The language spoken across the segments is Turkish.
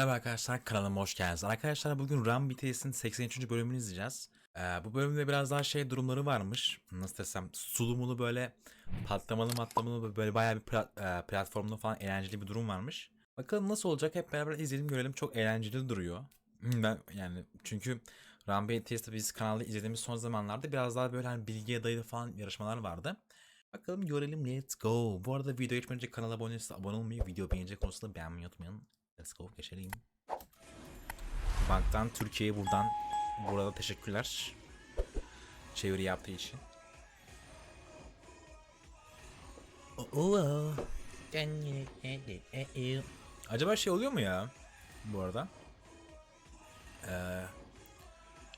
Merhaba arkadaşlar kanalıma hoş geldiniz. Arkadaşlar bugün Ram BTS'in 83. bölümünü izleyeceğiz. Ee, bu bölümde biraz daha şey durumları varmış. Nasıl desem sulumulu böyle patlamalı matlamalı böyle bayağı bir pla- e, platformda falan eğlenceli bir durum varmış. Bakalım nasıl olacak hep beraber izleyelim görelim. Çok eğlenceli duruyor. Hmm, Ben yani çünkü Ram BTS'te biz kanalda izlediğimiz son zamanlarda biraz daha böyle hani bilgiye dayalı falan yarışmalar vardı. Bakalım görelim let's go. Bu arada video geçmeden önce kanala abone abone olmayı, video beğenecek konusunda beğenmeyi unutmayın. Let's go geçelim. Banktan Türkiye'ye buradan burada teşekkürler. Çeviri yaptığı için. Oo. Acaba şey oluyor mu ya? Bu arada. Ee,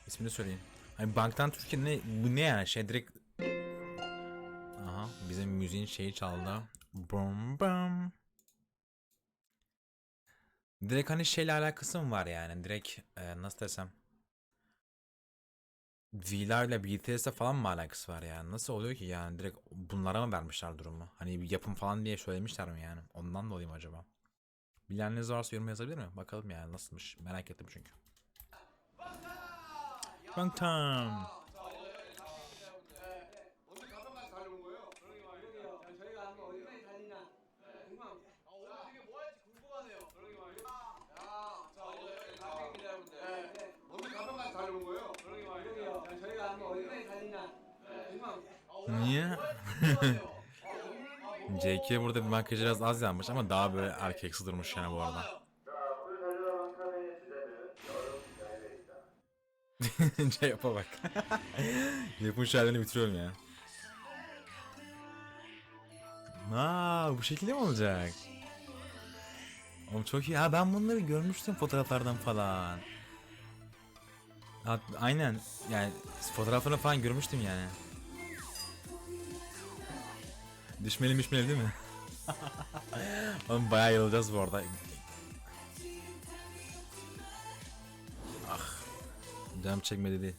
ismini söyleyin. Hani banktan Türkiye ne bu ne yani şey direkt Aha bizim müziğin şeyi çaldı. Bum bum. Direkt hani şeyle alakası mı var yani? Direkt e, nasıl desem? V'ler ile BTS'le falan mı alakası var yani? Nasıl oluyor ki yani? Direkt bunlara mı vermişler durumu? Hani bir yapım falan diye söylemişler mi yani? Ondan dolayı mı acaba? Bileniniz varsa yorum yazabilir mi? Bakalım yani nasılmış? Merak ettim çünkü. Bangtan. Niye? JK burada bir makyajı biraz az yanmış ama daha böyle erkeksi durmuş yani bu arada. şey yapa bak. Yapım şerlerini bitiriyorum ya. Aa, bu şekilde mi olacak? Oğlum çok iyi. Ha ben bunları görmüştüm fotoğraflardan falan. Ha, aynen. Yani fotoğraflarını falan görmüştüm yani. Düşmeli mişmeli değil mi? Oğlum bayağı yılacağız bu arada. Ah. Canım çekmedi değil.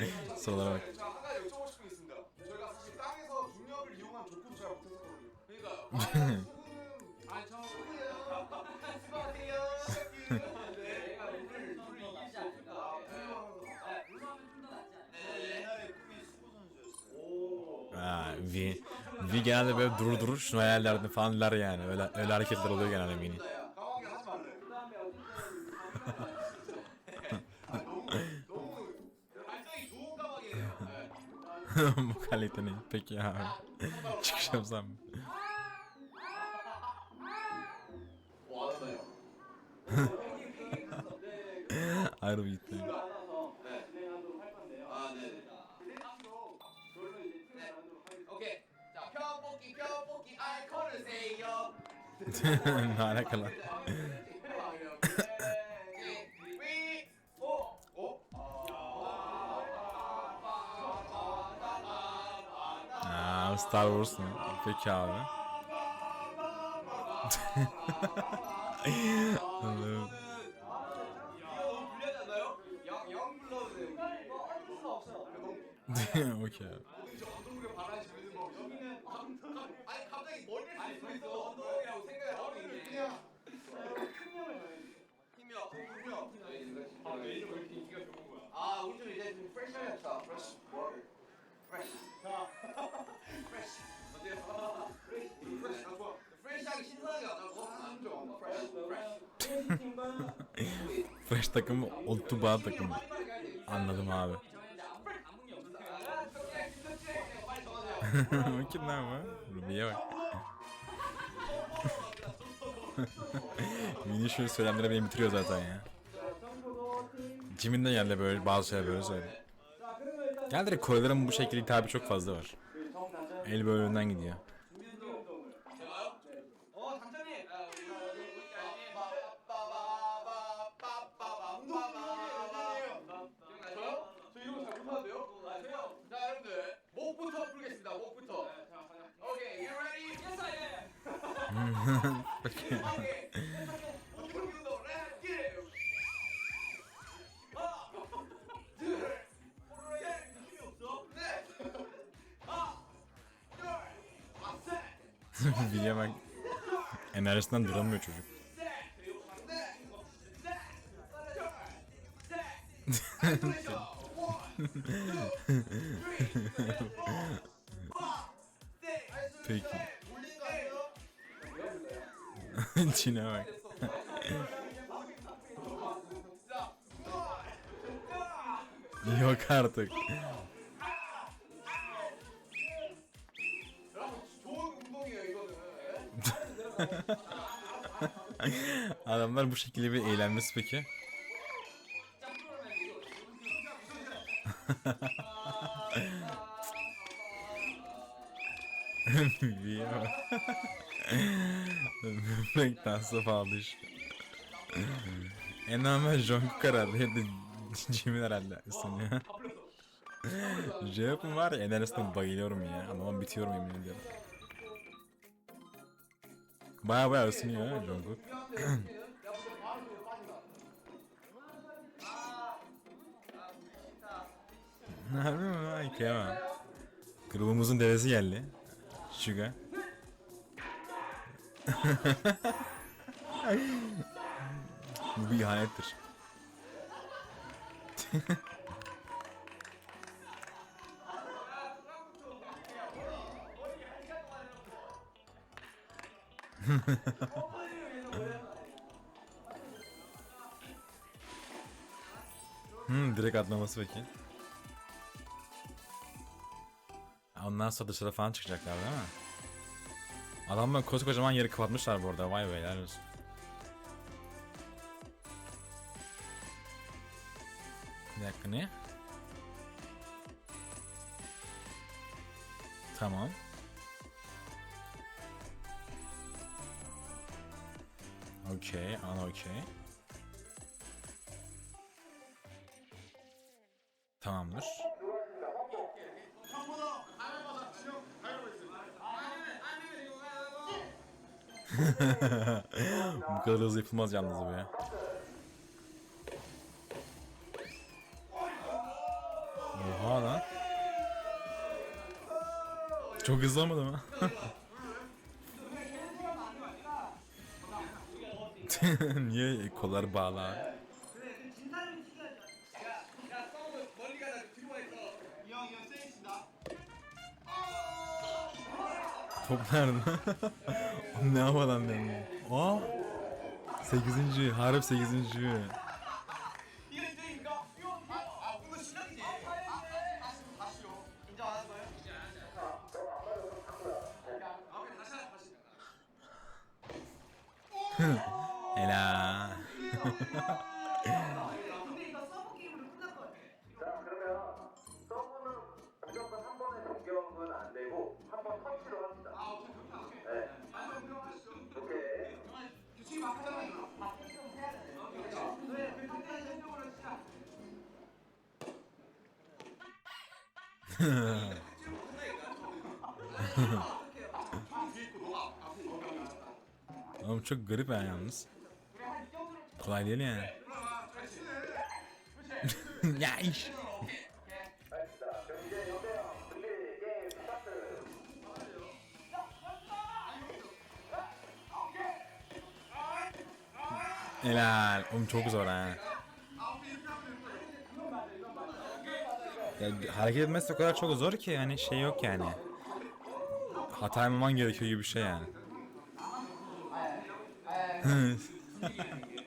예. 쏘라 bak. 제가 한 가지 여쭤보고 싶은 게 있습니다. 저희가 사실 땅에서 중력을 이용한 족구도 잘 못했었거든요. 그러니까요. 아, 수구는 아니 저 수구예요. 수고하세요. 네. 제가 물을 물을 이기지 않습니다. 네, 물로 하면 좀 더 낫지 않아요? 옛날에 꿈이 수구 선수였어요. 오. Ha, V. V genelde böyle durur durur şunu hayallerdi falan der yani. Öyle öyle hareketler oluyor genelde V'nin. Bu kalite ne? Peki abi. Çıkış yapsam mı? Ayrı bir gitti. ne alakalı? Star Wars mu? Peki abi. Allah'ım. Okey abi. 아니 갑자기 머리를 쓸 수도 있어. 언덕이라고 생각을 하고 있네. 그냥 힘이요. 힘이요. 아, 왜 이렇게 인기가 좋은 거야? 아, 우리 좀 이제 좀 프레시하겠다. 프레시. 프레시. 자. 프레시. 어때 fresh. fresh. 对，fresh，fresh，没错，fresh 像新生有的国产种，fresh，fresh。Fresh takımı Otuba takımı. Anladım abi. Kimler mi? Rumi'ye bak. Mini şöyle söylemleri beni bitiriyor zaten ya. Jimin de geldi böyle bazı şeyler böyle söyledi. Gel direkt koyların bu şekilde hitabı çok fazla var. El böyle önden gidiyor. Enerjisinden duramıyor çocuk. Peki. Çin'e bak. Yok artık. Adamlar bu şekilde bir eğlenmesi peki. Bilye bak. Break dansı pahalı iş. en normal Jungkook herhalde Jimin herhalde ısınıyor. J-Hope'un var ya enerjisinden bayılıyorum ya. Ama bitiyorum yemin ediyorum. Baya baya ısınıyor ya Jungkook. Harbi mi? Ay kıyamam. Grubumuzun devesi geldi. Suga. Bu bir ihanettir. Hmm, direkt atlaması peki. Ondan sonra dışarı falan çıkacaklar değil mi? Adamlar koskocaman yeri kapatmışlar bu arada. Vay be. Bir dakika ne? Tamam. Okey, an okey. Tamamdır. bu kadar hızlı yapılmaz yalnız bu ya. Oha lan. Çok hızlı olmadı mı? Niye kollar bağla? Top nerede? ne havadan döndü? Aa! 8. Harip 8. Hı. 에라. 엄청 그립해 하면서 này. Kolay değil yani. ya iş. Helal. Oğlum çok zor ha. Ya, hareket etmesi o kadar çok zor ki yani şey yok yani. Hata yapmaman gerekiyor gibi bir şey yani.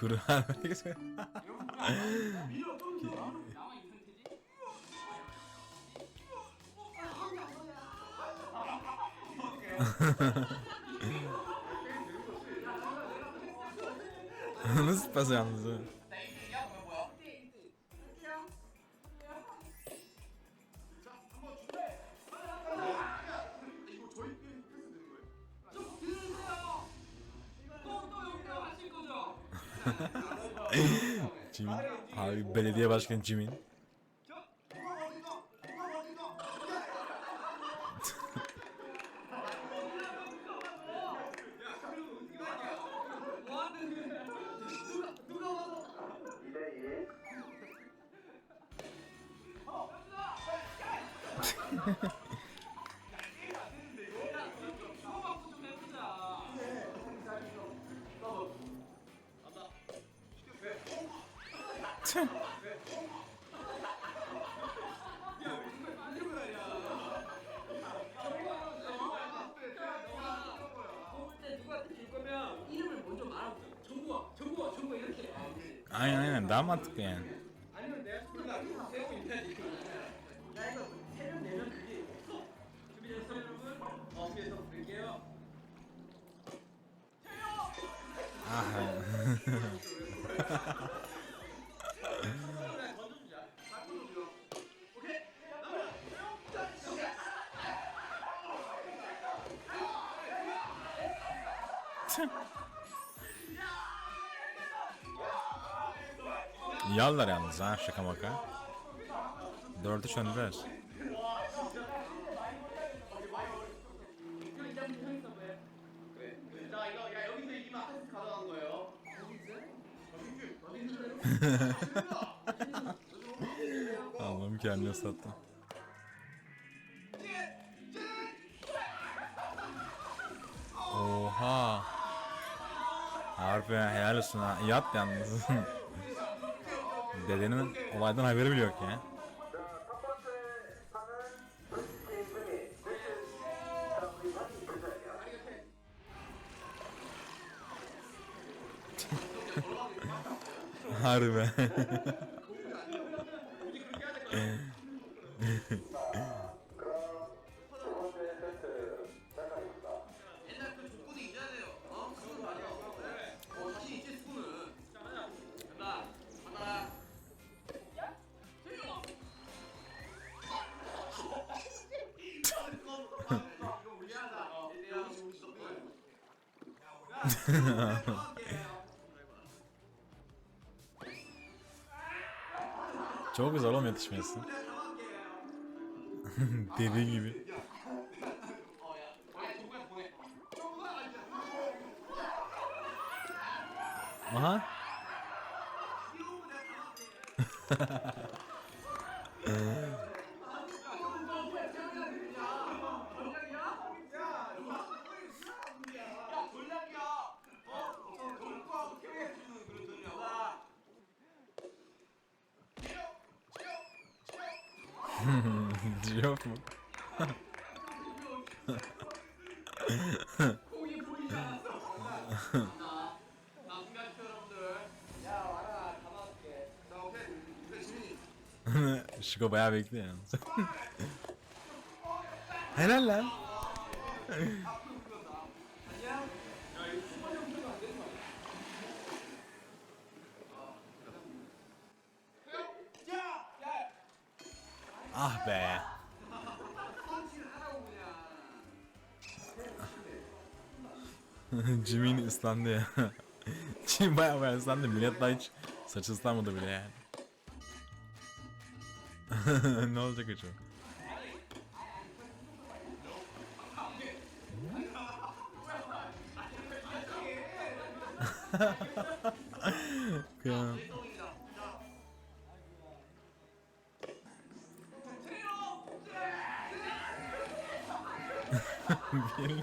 Kuru Nasıl pas yalnız o? Belediye Başkanı Jimin. 안 만들게. 아니면 내가 소리가 세고 있야지 나 이거 세금 내면 그게 없어. 준비됐어 여러분? 어, 준비됐어. 볼게요. 아. 참. Yarlar yalnız ha şaka maka. Dördü çöndüler. Allah'ım kendine sattı. Oha. Harbi helal olsun ha. Yat yalnız. Dedenin olaydan haberi bile yok ya. Harbi. Çok güzel oğlum yetişmesi. Dediğin gibi. Aha. Cevap mu? Şiko bayağı bekliyor yalnız. Helal lan. Jimin ıslandı ya. Jim baya baya ıslandı. Millet daha hiç saçı ıslanmadı bile yani. ne olacak acaba? Kıyamam. Birine...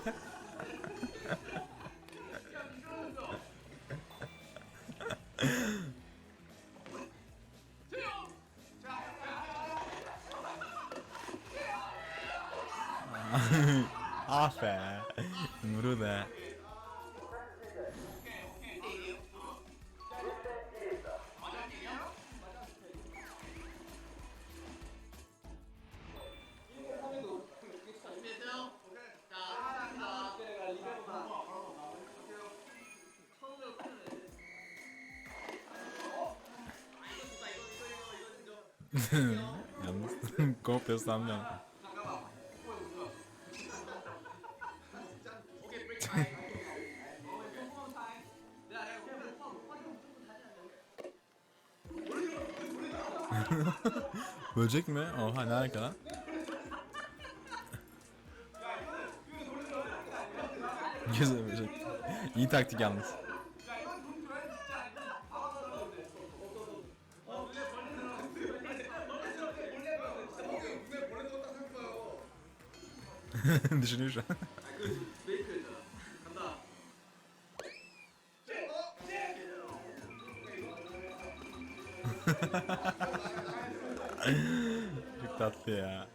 Yalnız kopya sanmıyorum. Böcek mi? Oha ne alaka lan? Güzel böcek. İyi taktik yalnız. Düşünüyor şu an. Çok tatlı ya.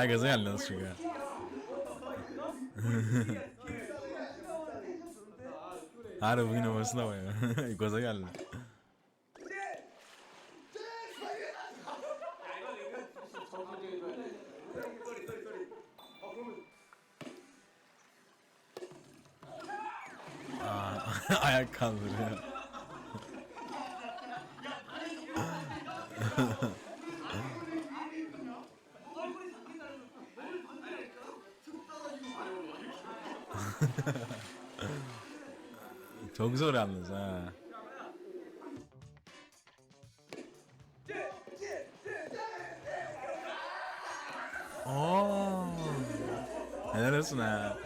Herkese geldi nasıl çünkü. Harbi bugün havasına baya. Gaza geldi. Ayak kaldırıyor. 정서를 하면서. 아. 어. 대단했으나.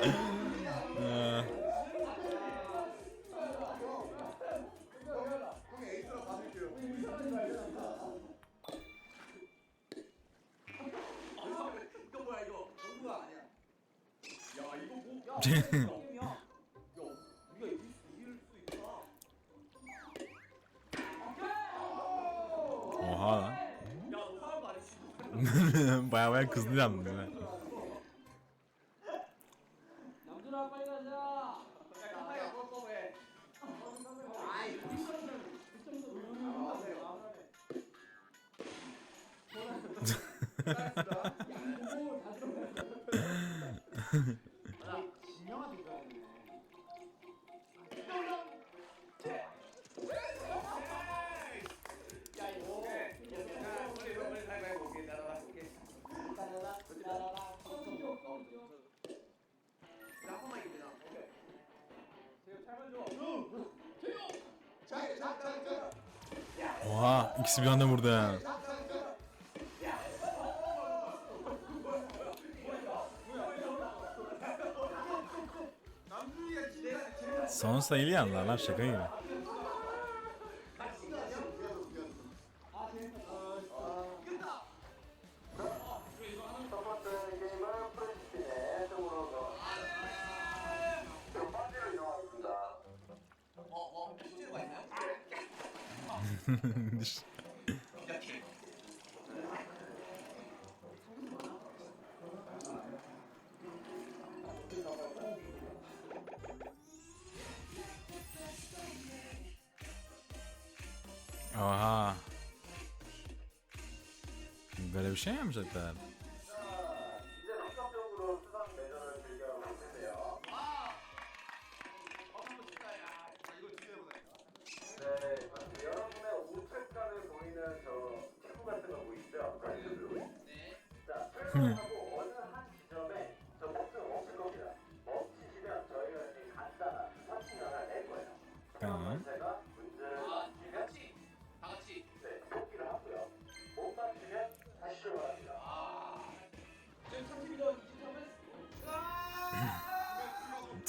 Oha lan. baya baya kızdı lan değil mi? Oha ikisi bir anda vurdu ha. Son sayılı yanlar lan şaka gibi. Oha. Böyle bir şey mi yapacaklar?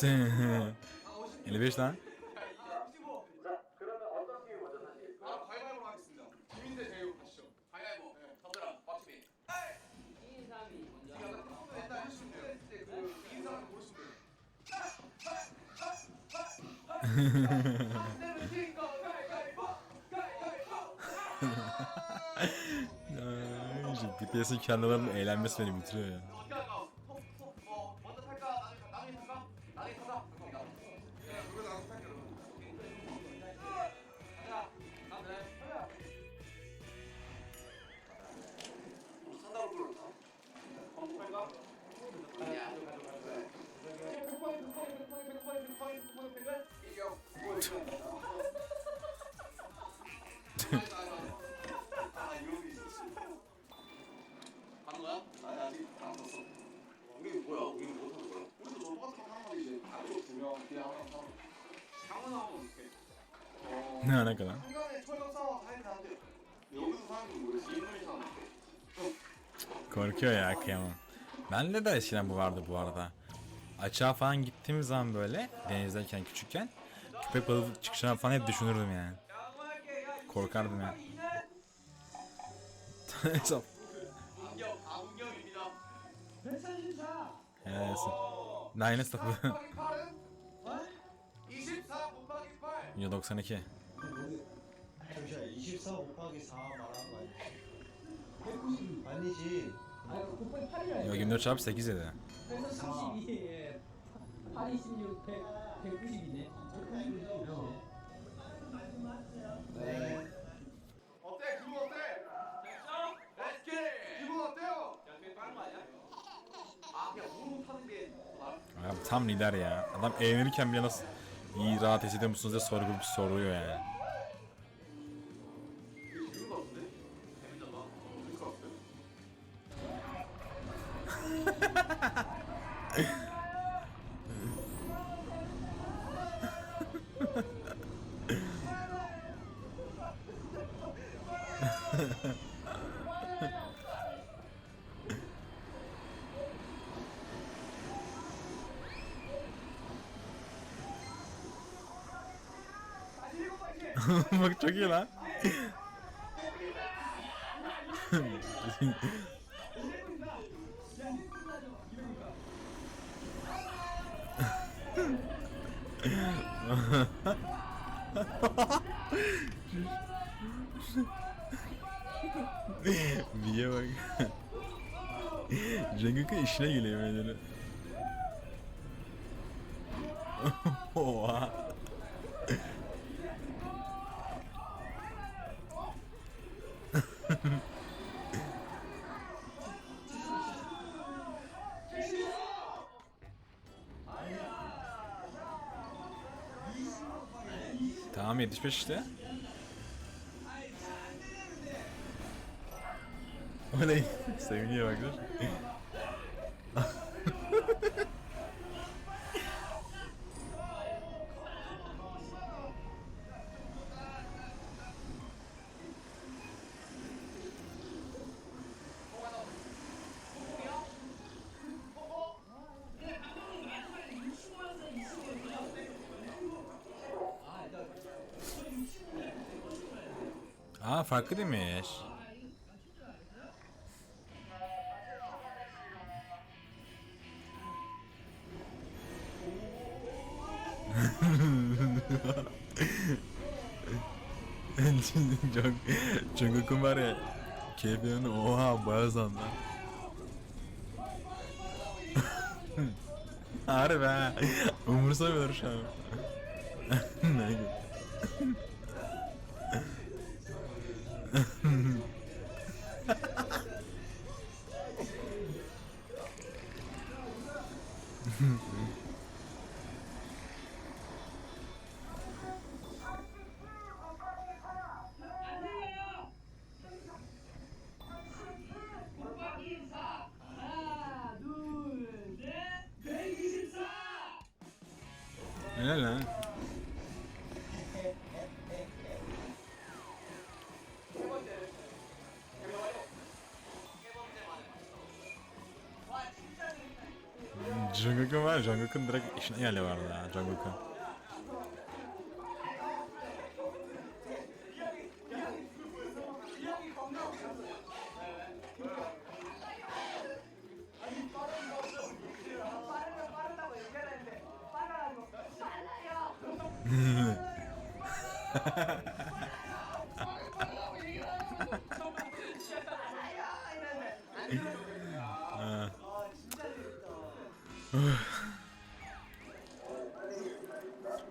55 lan. Şu kendilerinin eğlenmesi beni bitiriyor ya. 물이 사는데. Korkuyor ya kıyamam. Bende de eskiden bu vardı bu arada. Açığa falan gittiğimiz zaman böyle denizdeyken küçükken köpek balığı çıkışına falan hep düşünürdüm yani. Korkardım ya. Hesap. 안경 안경입니다. 134. Helal olsun. Daha yeni sıfır. 곱하기 8은 24 곱하기 8. 192. 잠시만 24 곱하기 4 말하는 거 아니지? 아니지 아, 그 곱하기 8이라. Yo 24 çarpı 8 dedi. 그 래서 32에 8, 26, 100, 192네. 192네. 네 어때? 기분 어때? 됐어? Let's get it. 기분 어때요? 야, 되게 빠른 거 아니야? 아, 그냥 무릎 타는 게 나. Abi tam lider ya. Adam eğlenirken bile nasıl iyi rahat hissediyor musunuz diye soru soruyor yani. 기분 어때? 재밌잖아. 그러니까 어때? Bak çok iyi lan. Niye bak. Cengiz işine geliyor böyle. Oha. Tamam 75 işte. O ne? Seviniyor bak dur. Aa farklı demiş. çok Jungkook'un var ya KP'nin oha bayağı zandı. Harbi ha. Umursamıyor şu an. ne güzel. Mm-hmm. Jungkook'un var Jungkook'un direkt işine geldi vardı ya Jungkook'un.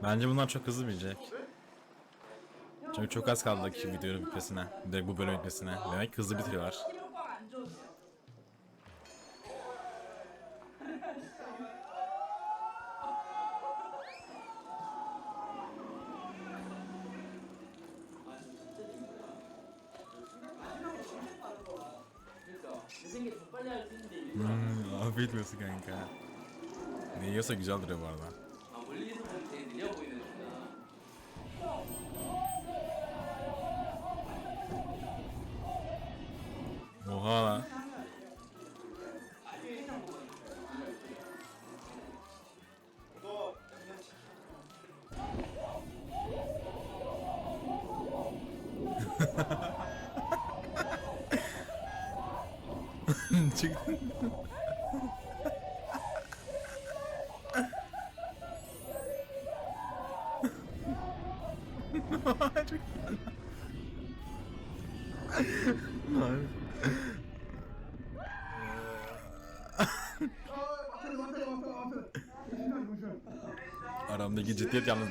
Bence bunlar çok hızlı bilecek. Çünkü çok az kaldı ki videonun bitmesine. Direkt bu bölüm bitmesine. Demek hızlı bitiriyorlar. olursa güzel duruyor bu arada. Oha lan. Çıktın.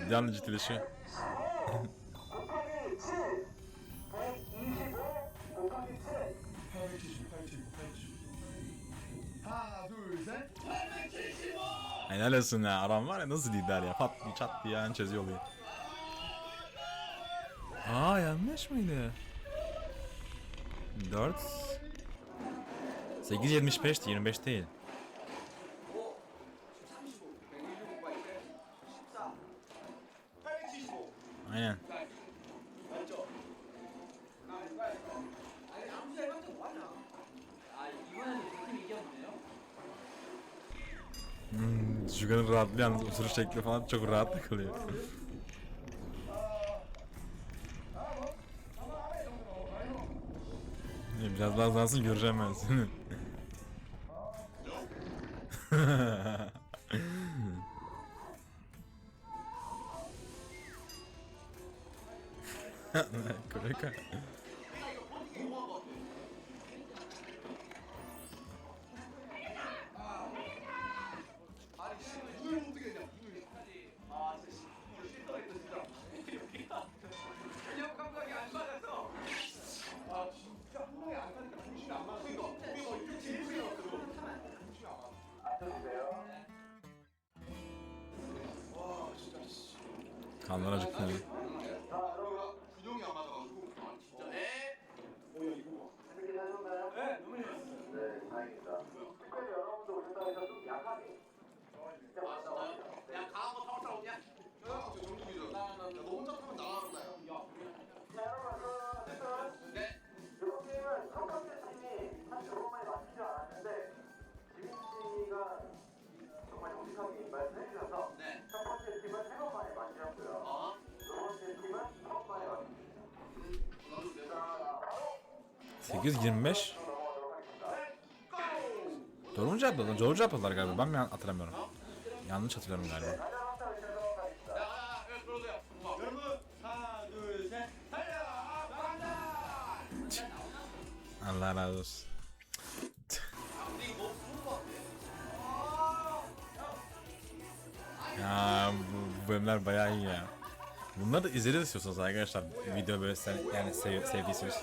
Jan ciddileşiyor. Helal olsun ya. Aram var ya nasıl lider ya. Pat diye çat diye yani çiziyor oluyor. Aa yanlış mıydı? 4 8.75 25 değil. Aynen. Hmm, Juga'nın rahatlığı yalnız oturuş şekli falan çok rahat takılıyor. Biraz daha uzansın göreceğim ben seni. Anlaracık ne? 18, 25. Doğru mu cevapladılar? Doğru cevapladılar galiba. Ben mi hatırlamıyorum? Yanlış hatırlıyorum galiba. Allah razı olsun. ya bu bölümler bayağı iyi ya. Bunları da izleriz istiyorsanız arkadaşlar. Video böyle yani sev sevdiyseniz.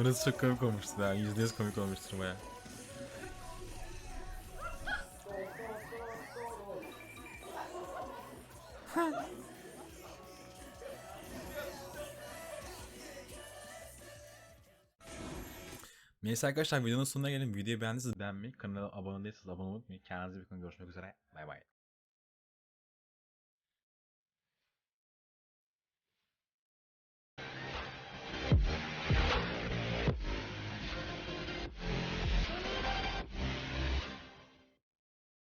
Orası çok komik olmuştu ya. Yüzde yüz komik olmuştur baya. Neyse arkadaşlar videonun sonuna gelin. Videoyu beğendiyseniz beğenmeyi, kanala abone değilseniz abone olmayı unutmayın. Kendinize bir gün görüşmek üzere. Bay bay.